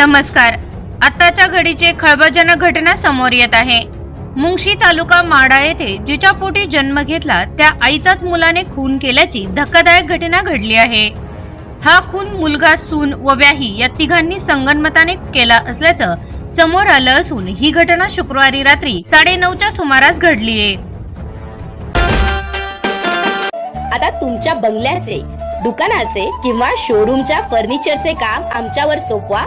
नमस्कार. आताच्या घडीचे खळबळजनक घटना समोर येत आहे. मुंगशी तालुका माडा येथे जिच्या पोटी जन्म घेतला त्या आईचाच मुलाने खून केल्याची धक्कादायक घटना घडली आहे. हा खून मुलगा सून व व्याही या तिघांनी संगनमताने केला असल्याचं समोर आलं असून ही घटना शुक्रवारी रात्री साडेनऊच्या सुमारास घडलीये आता तुमच्या बंगल्याचे दुकानाचे किंवा शोरूमच्या फर्निचरचे काम आमच्यावर सोपवा.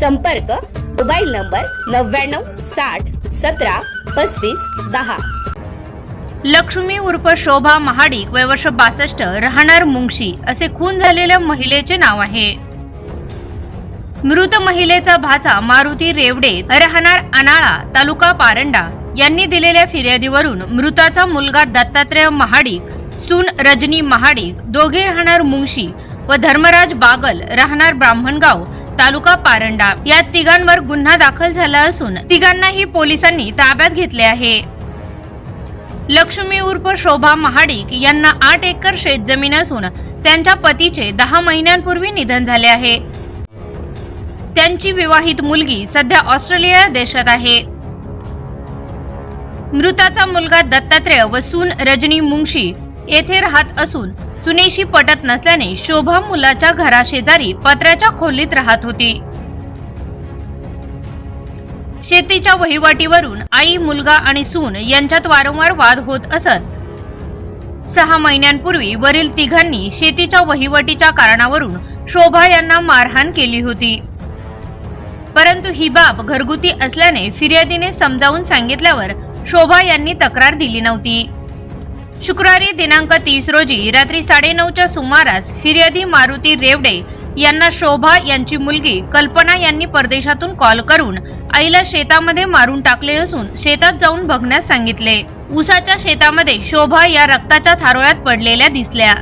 संपर्क मोबाईल नंबर नव्याण्णव साठ सतरा पस्तीस दहा. लक्ष्मी उर्फ शोभा महाडिक वय वर्ष बासष्ट राहणार मुंगशी असे खून झालेल्या महिलेचे नाव आहे. मृत महिलेचा भाचा मारुती रेवडे राहणार अनाळा तालुका पारंडा. यांनी दिलेल्या फिर्यादीवरून मृताचा मुलगा दत्तात्रय महाडिक सून रजनी महाडिक दोघे राहणार मुंगशी व धर्मराज बागल राहणार ब्राह्मणगाव तालुका पारंडा. या तिघांवर गुन्हा दाखल झाला असून तिघांनाही पोलिसांनी ताब्यात घेतले आहे. लक्ष्मी उर्फ शोभा महाडिक यांना आठ एकर शेतजमीन असून त्यांच्या पतीचे दहा महिन्यांपूर्वी निधन झाले आहे. त्यांची विवाहित मुलगी सध्या ऑस्ट्रेलिया देशात आहे. मृताचा मुलगा दत्तात्रय व सून रजनी मुंगशी येथे राहत असून सुनेशी पटत नसल्याने शोभा मुलाच्या घराशेजारी पत्र्याच्या खोलीत राहत होती. शेतीच्या वहिवाटीवरून आई मुलगा आणि सून यांच्यात वारंवार वाद होत असत. सहा महिन्यांपूर्वी वरील तिघांनी शेतीच्या वहिवटीच्या कारणावरून शोभा यांना मारहाण केली होती. परंतु ही बाब घरगुती असल्याने फिर्यादीने समजावून सांगितल्यावर शोभा यांनी तक्रार दिली नव्हती. शुक्रवारी दिनांक तीस रोजी रात्री साडेनऊच्या सुमारास फिर्यादी मारुती रेवडे यांना शोभा यांची मुलगी कल्पना यांनी परदेशातून कॉल करून आईला शेतामध्ये मारून टाकले असून शेतात जाऊन बघण्यास सांगितले. उसाच्या शेतामध्ये शोभा या रक्ताच्या थारोळ्यात पडलेल्या दिसल्या.